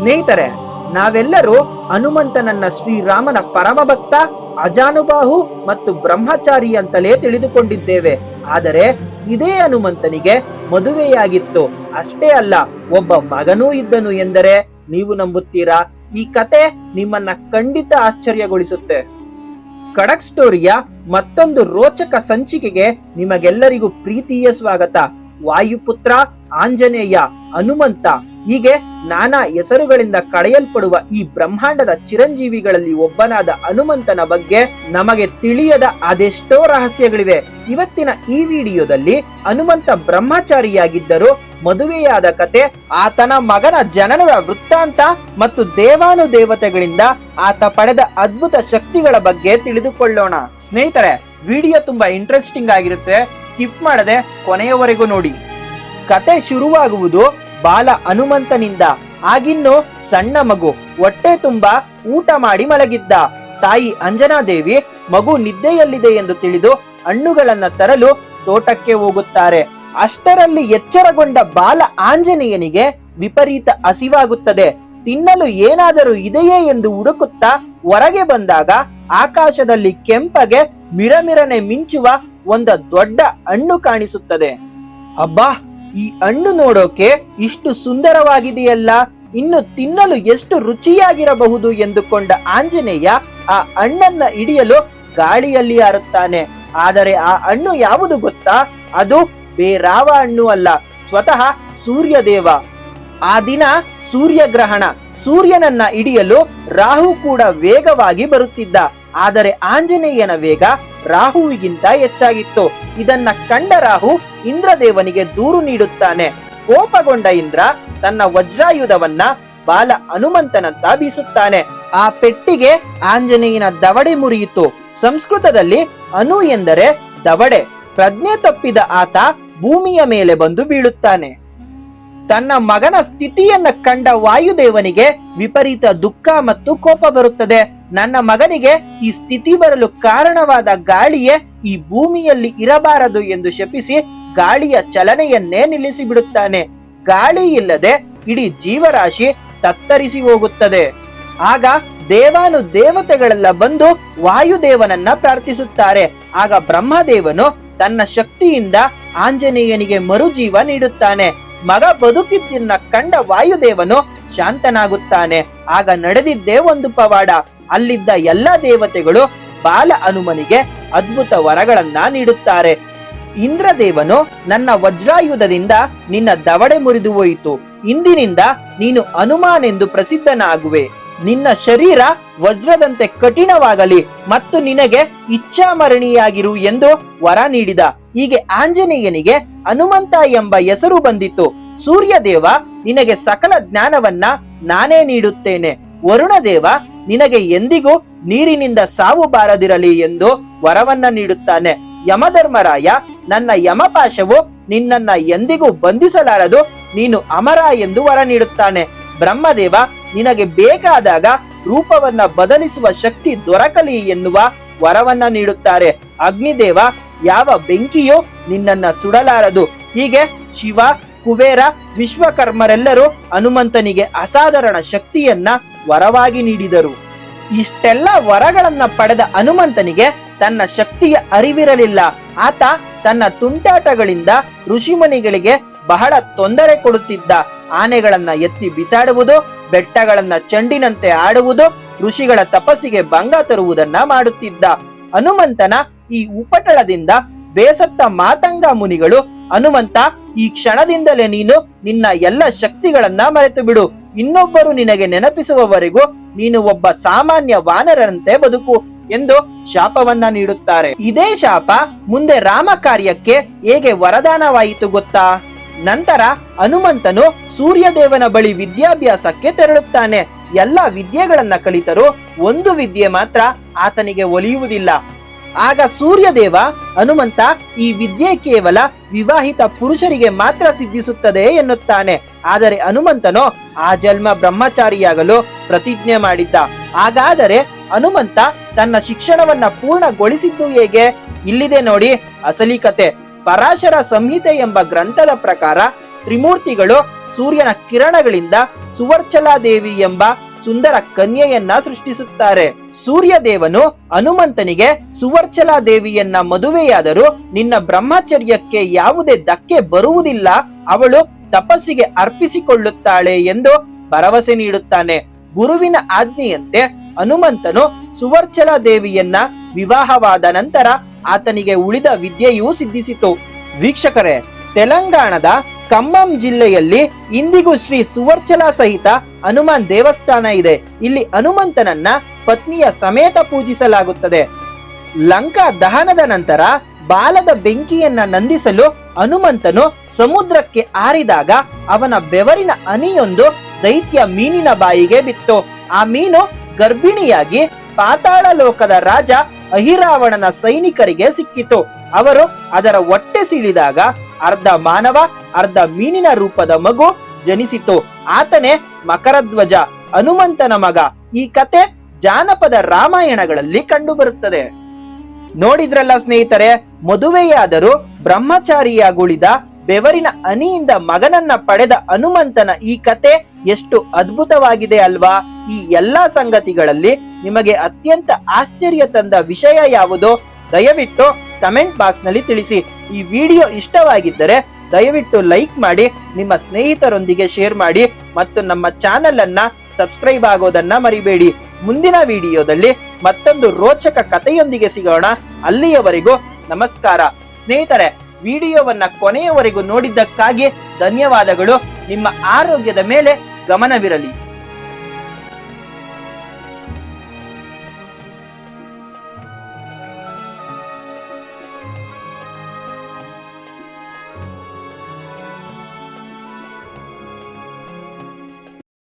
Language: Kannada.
ಸ್ನೇಹಿತರೆ, ನಾವೆಲ್ಲರೂ ಹನುಮಂತನನ್ನ ಶ್ರೀರಾಮನ ಪರಮ ಭಕ್ತ ಅಜಾನುಬಾಹು ಮತ್ತು ಬ್ರಹ್ಮಚಾರಿ ಅಂತಲೇ ತಿಳಿದುಕೊಂಡಿದ್ದೇವೆ. ಆದರೆ ಇದೇ ಹನುಮಂತನಿಗೆ ಮದುವೆಯಾಗಿತ್ತು. ಅಷ್ಟೇ ಅಲ್ಲ, ಒಬ್ಬ ಮಗನೂ ಇದ್ದನು ಎಂದರೆ ನೀವು ನಂಬುತ್ತೀರಾ? ಈ ಕತೆ ನಿಮ್ಮನ್ನ ಖಂಡಿತ ಆಶ್ಚರ್ಯಗೊಳಿಸುತ್ತೆ. ಕಡಕ್ ಸ್ಟೋರಿಯ ಮತ್ತೊಂದು ರೋಚಕ ಸಂಚಿಕೆಗೆ ನಿಮಗೆಲ್ಲರಿಗೂ ಪ್ರೀತಿಯ ಸ್ವಾಗತ. ವಾಯುಪುತ್ರ ಆಂಜನೇಯ ಹನುಮಂತ. ಹೀಗೆ ನಾನಾ ಹೆಸರುಗಳಿಂದ ಕಳೆಯಲ್ಪಡುವ ಈ ಬ್ರಹ್ಮಾಂಡದ ಚಿರಂಜೀವಿಗಳಲ್ಲಿ ಒಬ್ಬನಾದ ಹನುಮಂತನ ಬಗ್ಗೆ ನಮಗೆ ತಿಳಿಯದ ಅದೆಷ್ಟೋ ರಹಸ್ಯಗಳಿವೆ. ಇವತ್ತಿನ ಈ ವಿಡಿಯೋದಲ್ಲಿ ಹನುಮಂತ ಬ್ರಹ್ಮಚಾರಿಯಾಗಿದ್ದರು ಮದುವೆಯಾದ ಕತೆ, ಆತನ ಮಗನ ಜನನದ ವೃತ್ತಾಂತ ಮತ್ತು ದೇವಾನು ದೇವತೆಗಳಿಂದ ಆತ ಪಡೆದ ಅದ್ಭುತ ಶಕ್ತಿಗಳ ಬಗ್ಗೆ ತಿಳಿದುಕೊಳ್ಳೋಣ. ಸ್ನೇಹಿತರೆ, ವಿಡಿಯೋ ತುಂಬಾ ಇಂಟ್ರೆಸ್ಟಿಂಗ್ ಆಗಿರುತ್ತೆ. ಸ್ಕಿಪ್ ಮಾಡದೆ ಕೊನೆಯವರೆಗೂ ನೋಡಿ. ಕತೆ ಶುರುವಾಗುವುದು ಬಾಲ ಹನುಮಂತನಿಂದ. ಆಗಿನ್ನು ಸಣ್ಣ ಮಗು ಹೊಟ್ಟೆ ತುಂಬಾ ಊಟ ಮಾಡಿ ಮಲಗಿದ್ದ. ತಾಯಿ ಅಂಜನಾದೇವಿ ಮಗು ನಿದ್ದೆಯಲ್ಲಿದೆ ಎಂದು ತಿಳಿದು ಹಣ್ಣುಗಳನ್ನ ತರಲು ತೋಟಕ್ಕೆ ಹೋಗುತ್ತಾರೆ. ಅಷ್ಟರಲ್ಲಿ ಎಚ್ಚರಗೊಂಡ ಬಾಲ ಆಂಜನೇಯನಿಗೆ ವಿಪರೀತ ಹಸಿವಾಗುತ್ತದೆ. ತಿನ್ನಲು ಏನಾದರೂ ಇದೆಯೇ ಎಂದು ಹುಡುಕುತ್ತಾ ಹೊರಗೆ ಬಂದಾಗ ಆಕಾಶದಲ್ಲಿ ಕೆಂಪಗೆ ಮಿರಮಿರನೆ ಮಿಂಚುವ ಒಂದು ದೊಡ್ಡ ಹಣ್ಣು ಕಾಣಿಸುತ್ತದೆ. ಅಬ್ಬಾ! ಈ ಹಣ್ಣು ನೋಡೋಕೆ ಇಷ್ಟು ಸುಂದರವಾಗಿದೆಯಲ್ಲ? ಇನ್ನು ತಿನ್ನಲು ಎಷ್ಟು ರುಚಿಯಾಗಿರಬಹುದು? ಎಂದುಕೊಂಡ ಆಂಜನೇಯ ಆ ಹಣ್ಣನ್ನ ಹಿಡಿಯಲು ಗಾಳಿಯಲ್ಲಿ ಹಾರುತ್ತಾನೆ. ಆದರೆ ಆ ಹಣ್ಣು ಯಾವುದು ಗೊತ್ತಾ? ಅದು ಬೇರಾವ ಹಣ್ಣು ಅಲ್ಲ. ಸ್ವತಃ ಸೂರ್ಯದೇವ. ಆ ದಿನ ಸೂರ್ಯಗ್ರಹಣ. ಸೂರ್ಯನನ್ನ ಹಿಡಿಯಲು ರಾಹು ಕೂಡ ವೇಗವಾಗಿ ಬರುತ್ತಿದ್ದ. ಆದರೆ ಆಂಜನೇಯನ ವೇಗ ರಾಹುವಿಗಿಂತ ಹೆಚ್ಚಾಗಿತ್ತು. ಇದನ್ನ ಕಂಡ ರಾಹು ಇಂದ್ರದೇವನಿಗೆ ದೂರು ನೀಡುತ್ತಾನೆ. ಕೋಪಗೊಂಡ ಇಂದ್ರ ತನ್ನ ವಜ್ರಾಯುಧವನ್ನ ಬಾಲ ಹನುಮಂತನಂತ ಬೀಸುತ್ತಾನೆ. ಆ ಪೆಟ್ಟಿಗೆ ಆಂಜನೇಯನ ದವಡೆ ಮುರಿಯಿತು. ಸಂಸ್ಕೃತದಲ್ಲಿ ಅನು ಎಂದರೆ ದವಡೆ. ಪ್ರಜ್ಞೆ ತಪ್ಪಿದ ಆತ ಭೂಮಿಯ ಮೇಲೆ ಬಂದು ಬೀಳುತ್ತಾನೆ. ತನ್ನ ಮಗನ ಸ್ಥಿತಿಯನ್ನ ಕಂಡ ವಾಯುದೇವನಿಗೆ ವಿಪರೀತ ದುಃಖ ಮತ್ತು ಕೋಪ ಬರುತ್ತದೆ. ನನ್ನ ಮಗನಿಗೆ ಈ ಸ್ಥಿತಿ ಬರಲು ಕಾರಣವಾದ ಗಾಳಿಯೇ ಈ ಭೂಮಿಯಲ್ಲಿ ಇರಬಾರದು ಎಂದು ಶಪಿಸಿ ಗಾಳಿಯ ಚಲನೆಯನ್ನೇ ನಿಲ್ಲಿಸಿ ಬಿಡುತ್ತಾನೆ ಗಾಳಿ ಇಲ್ಲದೆ ಇಡೀ ಜೀವರಾಶಿ ತತ್ತರಿಸಿ ಹೋಗುತ್ತದೆ. ಆಗ ದೇವಾನು ದೇವತೆಗಳೆಲ್ಲ ಬಂದು ವಾಯುದೇವನನ್ನ ಪ್ರಾರ್ಥಿಸುತ್ತಾರೆ. ಆಗ ಬ್ರಹ್ಮದೇವನು ತನ್ನ ಶಕ್ತಿಯಿಂದ ಆಂಜನೇಯನಿಗೆ ಮರುಜೀವ ನೀಡುತ್ತಾನೆ. ಮಗ ಬದುಕಿದ್ದನ್ನ ಕಂಡ ವಾಯುದೇವನು ಶಾಂತನಾಗುತ್ತಾನೆ. ಆಗ ನಡೆದಿದ್ದೇ ಒಂದು ಪವಾಡ. ಅಲ್ಲಿದ್ದ ಎಲ್ಲ ದೇವತೆಗಳು ಬಾಲ ಹನುಮನಿಗೆ ಅದ್ಭುತ ವರಗಳನ್ನ ನೀಡುತ್ತಾರೆ. ಇಂದ್ರದೇವನು ನನ್ನ ವಜ್ರಾಯುಧದಿಂದ ನಿನ್ನ ದವಡೆ ಮುರಿದು ಹೋಯಿತು. ಇಂದಿನಿಂದ ನೀನು ಹನುಮಾನೆಂದು ಪ್ರಸಿದ್ಧನಾಗುವೆ. ನಿನ್ನ ಶರೀರ ವಜ್ರದಂತೆ ಕಠಿಣವಾಗಲಿ ಮತ್ತು ನಿನಗೆ ಇಚ್ಛಾಮರಣಿಯಾಗಿರು ಎಂದು ವರ ನೀಡಿದ. ಹೀಗೆ ಆಂಜನೇಯನಿಗೆ ಹನುಮಂತ ಎಂಬ ಹೆಸರು ಬಂದಿತು ಸೂರ್ಯದೇವ ನಿನಗೆ ಸಕಲ ಜ್ಞಾನವನ್ನ ನಾನೇ ನೀಡುತ್ತೇನೆ. ವರುಣದೇವ ನಿನಗೆ ಎಂದಿಗೂ ನೀರಿನಿಂದ ಸಾವು ಬಾರದಿರಲಿ ಎಂದು ವರವನ್ನ ನೀಡುತ್ತಾನೆ. ಯಮಧರ್ಮರಾಯ, ನನ್ನ ಯಮಪಾಶವು ನಿನ್ನನ್ನ ಎಂದಿಗೂ ಬಂಧಿಸಲಾರದು, ನೀನು ಅಮರ ಎಂದು ವರ ನೀಡುತ್ತಾನೆ. ಬ್ರಹ್ಮದೇವ, ನಿನಗೆ ಬೇಕಾದಾಗ ರೂಪವನ್ನ ಬದಲಿಸುವ ಶಕ್ತಿ ದೊರಕಲಿ ಎನ್ನುವ ವರವನ್ನ ನೀಡುತ್ತಾರೆ. ಅಗ್ನಿದೇವ, ಯಾವ ಬೆಂಕಿಯೂ ನಿನ್ನನ್ನ ಸುಡಲಾರದು. ಹೀಗೆ ಶಿವ, ಕುಬೇರ, ವಿಶ್ವಕರ್ಮರೆಲ್ಲರೂ ಹನುಮಂತನಿಗೆ ಅಸಾಧಾರಣ ಶಕ್ತಿಯನ್ನ ವರವಾಗಿ ನೀಡಿದರು. ಇಷ್ಟೆಲ್ಲ ವರಗಳನ್ನ ಪಡೆದ ಹನುಮಂತನಿಗೆ ತನ್ನ ಶಕ್ತಿಯ ಅರಿವಿರಲಿಲ್ಲ. ಆತ ತನ್ನ ತುಂಟಾಟಗಳಿಂದ ಋಷಿಮುನಿಗಳಿಗೆ ಬಹಳ ತೊಂದರೆ ಕೊಡುತ್ತಿದ್ದ. ಆನೆಗಳನ್ನ ಎತ್ತಿ ಬಿಸಾಡುವುದು, ಬೆಟ್ಟಗಳನ್ನ ಚಂಡಿನಂತೆ ಆಡುವುದು, ಋಷಿಗಳ ತಪಸ್ಸಿಗೆ ಭಂಗ ತರುವುದನ್ನ ಮಾಡುತ್ತಿದ್ದ. ಹನುಮಂತನ ಈ ಉಪಟಳದಿಂದ ಬೇಸತ್ತ ಮಾತಂಗ ಮುನಿಗಳು, ಹನುಮಂತ, ಈ ಕ್ಷಣದಿಂದಲೇ ನೀನು ನಿನ್ನ ಎಲ್ಲ ಶಕ್ತಿಗಳನ್ನ ಮರೆತು ಬಿಡು ಇನ್ನೊಬ್ಬರು ನಿನಗೆ ನೆನಪಿಸುವವರೆಗೂ ನೀನು ಒಬ್ಬ ಸಾಮಾನ್ಯ ವಾನರರಂತೆ ಬದುಕು ಎಂದು ಶಾಪವನ್ನ ನೀಡುತ್ತಾರೆ. ಇದೇ ಶಾಪ ಮುಂದೆ ರಾಮ ಕಾರ್ಯಕ್ಕೆ ಹೇಗೆ ವರದಾನವಾಯಿತು ಗೊತ್ತಾ? ನಂತರ ಹನುಮಂತನು ಸೂರ್ಯದೇವನ ಬಳಿ ವಿದ್ಯಾಭ್ಯಾಸಕ್ಕೆ ತೆರಳುತ್ತಾನೆ. ಎಲ್ಲ ವಿದ್ಯೆಗಳನ್ನ ಕಲಿತರೂ ಒಂದು ವಿದ್ಯೆ ಮಾತ್ರ ಆತನಿಗೆ ಒಲಿಯುವುದಿಲ್ಲ. ಆಗ ಸೂರ್ಯದೇವ, ಹನುಮಂತ, ಈ ವಿದ್ಯೆ ಕೇವಲ ವಿವಾಹಿತ ಪುರುಷರಿಗೆ ಮಾತ್ರ ಸಿದ್ಧಿಸುತ್ತದೆ ಎನ್ನುತ್ತಾನೆ. ಆದರೆ ಹನುಮಂತನು ಆ ಜನ್ಮ ಬ್ರಹ್ಮಚಾರಿಯಾಗಲು ಪ್ರತಿಜ್ಞೆ ಮಾಡಿದ್ದ. ಹಾಗಾದರೆ ಹನುಮಂತ ತನ್ನ ಶಿಕ್ಷಣವನ್ನ ಪೂರ್ಣಗೊಳಿಸಿದ್ದು ಹೇಗೆ? ಇಲ್ಲಿದೆ ನೋಡಿ ಅಸಲಿ ಕತೆ ಪರಾಶರ ಸಂಹಿತೆ ಎಂಬ ಗ್ರಂಥದ ಪ್ರಕಾರ ತ್ರಿಮೂರ್ತಿಗಳು ಸೂರ್ಯನ ಕಿರಣಗಳಿಂದ ಸುವರ್ಚಲಾದೇವಿ ಎಂಬ ಸುಂದರ ಕನ್ಯೆಯನ್ನ ಸೃಷ್ಟಿಸುತ್ತಾರೆ. ಸೂರ್ಯದೇವನು ಹನುಮಂತನಿಗೆ ಸುವರ್ಚಲಾ ದೇವಿಯನ್ನ ಮದುವೆಯಾದರೂ ನಿನ್ನ ಬ್ರಹ್ಮಚರ್ಯಕ್ಕೆ ಯಾವುದೇ ಧಕ್ಕೆ ಬರುವುದಿಲ್ಲ. ಅವಳು ತಪಸ್ಸಿಗೆ ಅರ್ಪಿಸಿಕೊಳ್ಳುತ್ತಾಳೆ ಎಂದು ಭರವಸೆ ನೀಡುತ್ತಾನೆ. ಗುರುವಿನ ಆಜ್ಞೆಯಂತೆ ಹನುಮಂತನು ಸುವರ್ಚಲಾ ದೇವಿಯನ್ನ ವಿವಾಹವಾದ ನಂತರ ಆತನಿಗೆ ಉಳಿದ ವಿದ್ಯೆಯೂ ಸಿದ್ಧಿಸಿತು. ವೀಕ್ಷಕರೇ, ತೆಲಂಗಾಣದ ಖಮ್ಮಂ ಜಿಲ್ಲೆಯಲ್ಲಿ ಇಂದಿಗೂ ಶ್ರೀ ಸುವರ್ಚಲಾ ಸಹಿತ ಹನುಮಾನ್ ದೇವಸ್ಥಾನ ಇದೆ. ಇಲ್ಲಿ ಹನುಮಂತನನ್ನ ಪತ್ನಿಯ ಸಮೇತ ಪೂಜಿಸಲಾಗುತ್ತದೆ. ಲಂಕಾ ದಹನದ ನಂತರ ಬಾಲದ ಬೆಂಕಿಯನ್ನ ನಂದಿಸಲು ಹನುಮಂತನು ಸಮುದ್ರಕ್ಕೆ ಆರಿದಾಗ ಅವನ ಬೆವರಿನ ಅನಿಯೊಂದು ದೈತ್ಯ ಮೀನಿನ ಬಾಯಿಗೆ ಬಿತ್ತು. ಆ ಮೀನು ಗರ್ಭಿಣಿಯಾಗಿ ಪಾತಾಳ ಲೋಕದ ರಾಜ ಅಹಿರಾವಣನ ಸೈನಿಕರಿಗೆ ಸಿಕ್ಕಿತು. ಅವರು ಅದರ ಹೊಟ್ಟೆ ಸಿಳಿದಾಗ ಅರ್ಧ ಮಾನವ, ಅರ್ಧ ಮೀನಿನ ರೂಪದ ಮಗು ಜನಿಸಿತು. ಆತನೇ ಮಕರಧ್ವಜ, ಹನುಮಂತನ ಮಗ. ಈ ಕತೆ ಜಾನಪದ ರಾಮಾಯಣಗಳಲ್ಲಿ ಕಂಡುಬರುತ್ತದೆ. ನೋಡಿದ್ರಲ್ಲ ಸ್ನೇಹಿತರೆ, ಮದುವೆಯಾದರೂ ಬ್ರಹ್ಮಚಾರಿಯಾಗುಳಿದ ಬೆವರಿನ ಅನಿಯಿಂದ ಮಗನನ್ನ ಪಡೆದ ಹನುಮಂತನ ಈ ಕತೆ ಎಷ್ಟು ಅದ್ಭುತವಾಗಿದೆ ಅಲ್ವಾ? ಈ ಎಲ್ಲಾ ಸಂಗತಿಗಳಲ್ಲಿ ನಿಮಗೆ ಅತ್ಯಂತ ಆಶ್ಚರ್ಯ ತಂದ ವಿಷಯ ಯಾವುದು? ದಯವಿಟ್ಟು ಕಮೆಂಟ್ ಬಾಕ್ಸ್ನಲ್ಲಿ ತಿಳಿಸಿ. ಈ ವಿಡಿಯೋ ಇಷ್ಟವಾಗಿದ್ದರೆ ದಯವಿಟ್ಟು ಲೈಕ್ ಮಾಡಿ, ನಿಮ್ಮ ಸ್ನೇಹಿತರೊಂದಿಗೆ ಶೇರ್ ಮಾಡಿ ಮತ್ತು ನಮ್ಮ ಚಾನೆಲ್ ಅನ್ನ ಸಬ್ಸ್ಕ್ರೈಬ್ ಆಗೋದನ್ನ ಮರಿಬೇಡಿ. ಮುಂದಿನ ವಿಡಿಯೋದಲ್ಲಿ ಮತ್ತೊಂದು ರೋಚಕ ಕಥೆಯೊಂದಿಗೆ ಸಿಗೋಣ. ಅಲ್ಲಿಯವರೆಗೂ ನಮಸ್ಕಾರ. ಸ್ನೇಹಿತರೆ, ವಿಡಿಯೋವನ್ನ ಕೊನೆಯವರೆಗೂ ನೋಡಿದ್ದಕ್ಕಾಗಿ ಧನ್ಯವಾದಗಳು. ನಿಮ್ಮ ಆರೋಗ್ಯದ ಮೇಲೆ ಗಮನವಿರಲಿ.